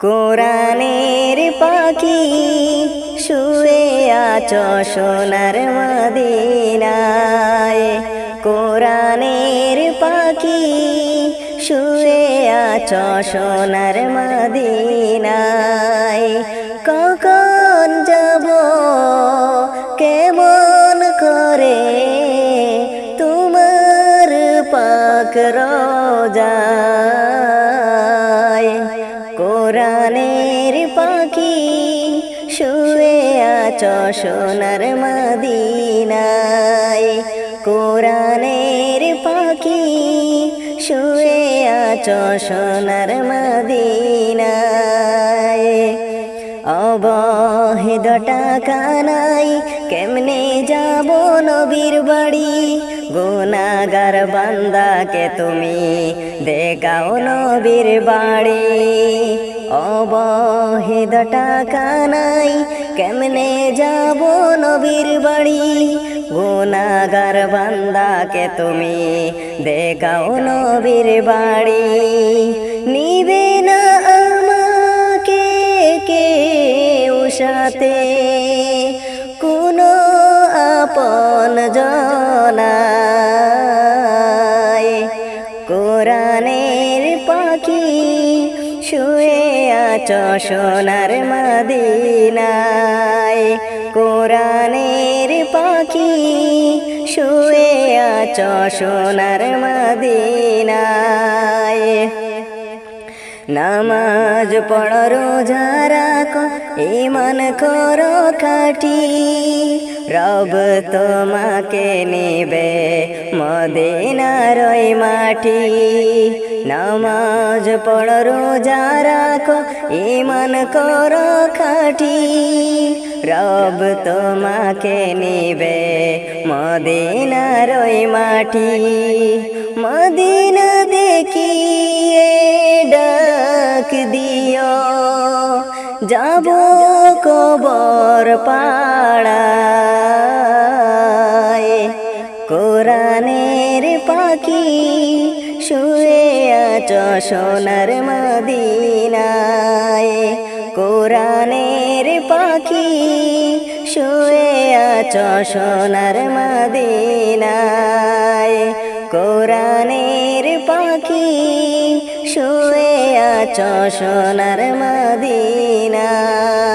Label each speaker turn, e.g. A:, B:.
A: কোরআনের পাখি শুয়ে আছ সোনার মদিনায়। কোরআনের পাখি শুয়ে আছ সোনার মদিনায়। কখন যাব, কেমন করে? তোমার পাক রোজায় কোরআনের পাখি শুয়ে আছ সোনার মদিনায়। কোরআনের পাখি শুয়ে আছ সোনার মদিনায়। অবহেদ টাকা নাই কেমনে যাব নবীর বাড়ি? গুনাগার বান্দাকে তুমি দেখাও নবীর বাড়ি। অবহেদ টাকা নাই কেমনে যাব নবীর বাড়ি? গুনাগার বান্দাকে তুমি দেখাও নবীর বাড়ি। নিবে সাথে কোনো আপন জনায়। কোরআনের পাখি শুয়ে আছ সোনার মদিনায়। কোরআনের পাখি শুয়ে আছ সোনার মদিনায়। নামাজ পড়, রোজা রাখো ইমান করো খাটি রব তোমাকে নিবে মদিনার মাটি। নামাজ পড়, রোজা রাখো ইমান করো খাটি রব তোমাকে নিবে মদিনার মাটি। মদিনা কবর পাড়ায়। কোরআনের পাখি শুয়ে আছ সোনার মদিনায়। কোরআনের পাখি শুয়ে আছ সোনার মদিনায়। কোরআনের পাখি শুয়ে আছ সোনার মদিনায়।